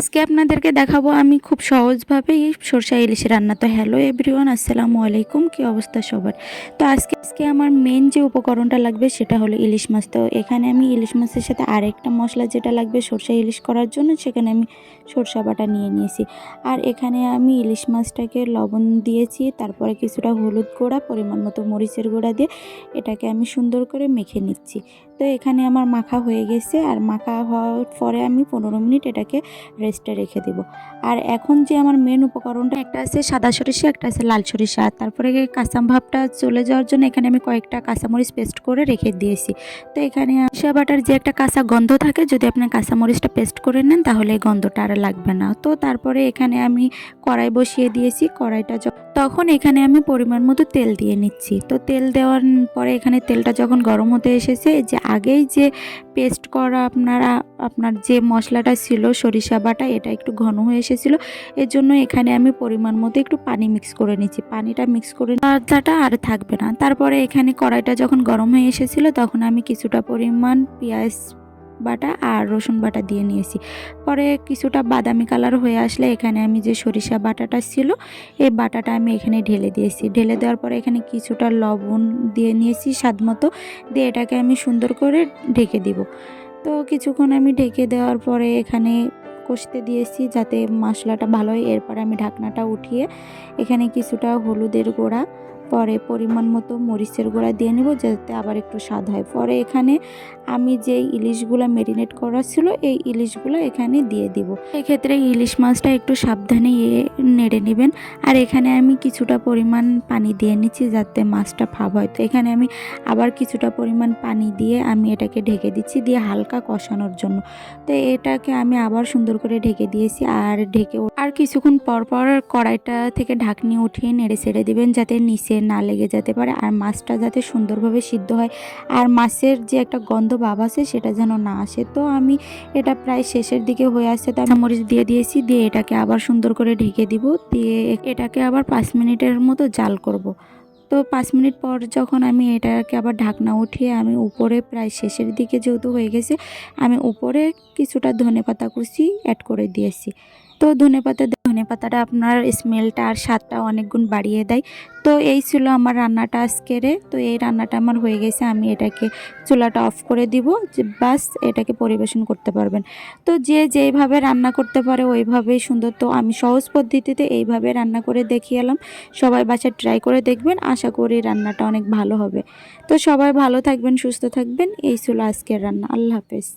আজকে আপনাদেরকে দেখাবো আমি খুব সহজভাবে এই সরষা ইলিশ রান্না। তো হ্যালো এভরিওয়ান আসসালামু আলাইকুম, কি অবস্থা সবার? তো আজকে আজকে আমার মেন যে উপকরণটা লাগবে সেটা হলো ইলিশ মাছ। তো এখানে আমি ইলিশ মাছের সাথে আরেকটা মশলা যেটা লাগবে সরষা ইলিশ করার জন্য, সেখানে আমি সরষা বাটা নিয়ে নিয়েছি। আর এখানে আমি ইলিশ মাছটাকে লবণ দিয়েছি, তারপরে কিছুটা হলুদ গুঁড়া, পরিমাণ মতো মরিচের গুঁড়া দিয়ে এটাকে আমি সুন্দর করে মেখে নিচ্ছি। তো এখানে আমার মাখা হয়ে গেছে, আর মাখা হওয়ার পরে আমি পনেরো মিনিট এটাকে রেস্টে রেখে দিব। আর এখন যে আমার মেন উপকরণটা একটা আছে সাদা সরিষা, একটা আছে লাল সরিষা। আর তারপরে কাঁচাম ভাবটা চলে যাওয়ার জন্য এখানে আমি কয়েকটা কাঁচামরিচ পেস্ট করে রেখে দিয়েছি। তো এখানে সরিষা বাটার যে একটা কাঁচা গন্ধ থাকে, যদি আপনি কাঁচামরিচটা পেস্ট করে নেন, তাহলে এই গন্ধটা আর লাগবে না। তো তারপরে এখানে আমি কড়াই বসিয়ে দিয়েছি। কড়াইটা তখন এখানে আমি পরিমাণ মতো তেল দিয়ে নিচ্ছি। তো তেল দেওয়ার পরে এখানে তেলটা যখন গরম হতে এসেছে, যে আগেই যে পেস্ট করা আপনারা, আপনার যে মশলাটা ছিল, সরিষা বাটা, এটা একটু ঘন হয়ে এসেছিল। এর জন্য এখানে আমি পরিমাণ মতো একটু পানি মিক্স করে নিচ্ছি। পানিটা মিক্স করে আদাটা আর থাকবে না। তারপরে এখানে কড়াইটা যখন গরম হয়ে এসেছিল, তখন আমি কিছুটা পরিমাণ পেঁয়াজ বাটা আর রসুন বাটা দিয়ে নিয়েছি। পরে কিছুটা বাদামি কালার হয়ে আসলে এখানে আমি যে সরিষা বাটাটা ছিল, এই বাটাটা আমি এখানে ঢেলে দিয়েছি। ঢেলে দেওয়ার পরে এখানে কিছুটা লবণ দিয়ে নিয়েছি স্বাদ মতো। দিয়ে এটাকে আমি সুন্দর করে ঢেকে দিব। তো কিছুক্ষণ আমি ঢেকে দেওয়ার পরে এখানে কষতে দিয়েছি যাতে মশলাটা ভালো হয়। এরপর আমি ঢাকনাটা উঠিয়ে এখানে কিছুটা হলুদের গুঁড়া পরে পরিমাণ মতো মরিচের গুঁড়া দিয়ে নেব যাতে আবার একটু স্বাদ হয়। পরে এখানে আমি যে ইলিশগুলো মেরিনেট করা ছিল, এই ইলিশগুলো এখানে দিয়ে দিব। এক্ষেত্রে ইলিশ মাছটা একটু সাবধানে নেড়ে নেবেন। আর এখানে আমি কিছুটা পরিমাণ পানি দিয়ে নিচ্ছি যাতে মাছটা ফাব হয়। তো এখানে আমি আবার কিছুটা পরিমাণ পানি দিয়ে আমি এটাকে ঢেকে দিচ্ছি দিয়ে হালকা কষানোর জন্য। তো এটাকে আমি আবার সুন্দর করে ঢেকে দিয়েছি আর ঢেকে আর কিছুক্ষণ পর পর কড়াইটা থেকে ঢাকনি উঠিয়ে নেড়ে ছেড়ে দিবেন যাতে নিচে না লেগে যেতে পারে আর মাছটা যাতে সুন্দরভাবে সিদ্ধ হয়। আর মাছের যে একটা গন্ধ ভাব আছে সেটা যেন না আসে। তো আমি এটা প্রায় শেষের দিকে হয়ে আসছে। তো আমি মরিচ দিয়ে দিয়েছি, দিয়ে এটাকে আবার সুন্দর করে ঢেকে দিব। দিয়ে এটাকে আবার পাঁচ মিনিটের মতো জাল করব। তো পাঁচ মিনিট পর যখন আমি এটাকে আবার ঢাকনা উঠিয়ে আমি উপরে প্রায় শেষের দিকে যেহেতু হয়ে গেছে, আমি উপরে কিছুটা ধনে পাতা কুচি অ্যাড করে দিয়েছি। তো ধনে পাতা ধনে পাতাটা আপনার স্মেলটা আর স্বাদটা অনেক গুণ বাড়িয়ে দেয়। তো এই ছিল আমার রান্নাটা আজকেরে তো এই রান্নাটা আমার হয়ে গেছে, আমি এটাকে চুলাটা অফ করে দিব। যে বাস এটাকে পরিবেশন করতে পারবেন। তো যে যেইভাবে রান্না করতে পারে ওইভাবেই সুন্দর। তো আমি সহজ পদ্ধতিতে এইভাবে রান্না করে দেখিয়ে এলাম। সবাই বাসায় ট্রাই করে দেখবেন, আশা করি রান্নাটা অনেক ভালো হবে। তো সবাই ভালো থাকবেন, সুস্থ থাকবেন। এই ছিল আজকের রান্না। আল্লাহ হাফেজ।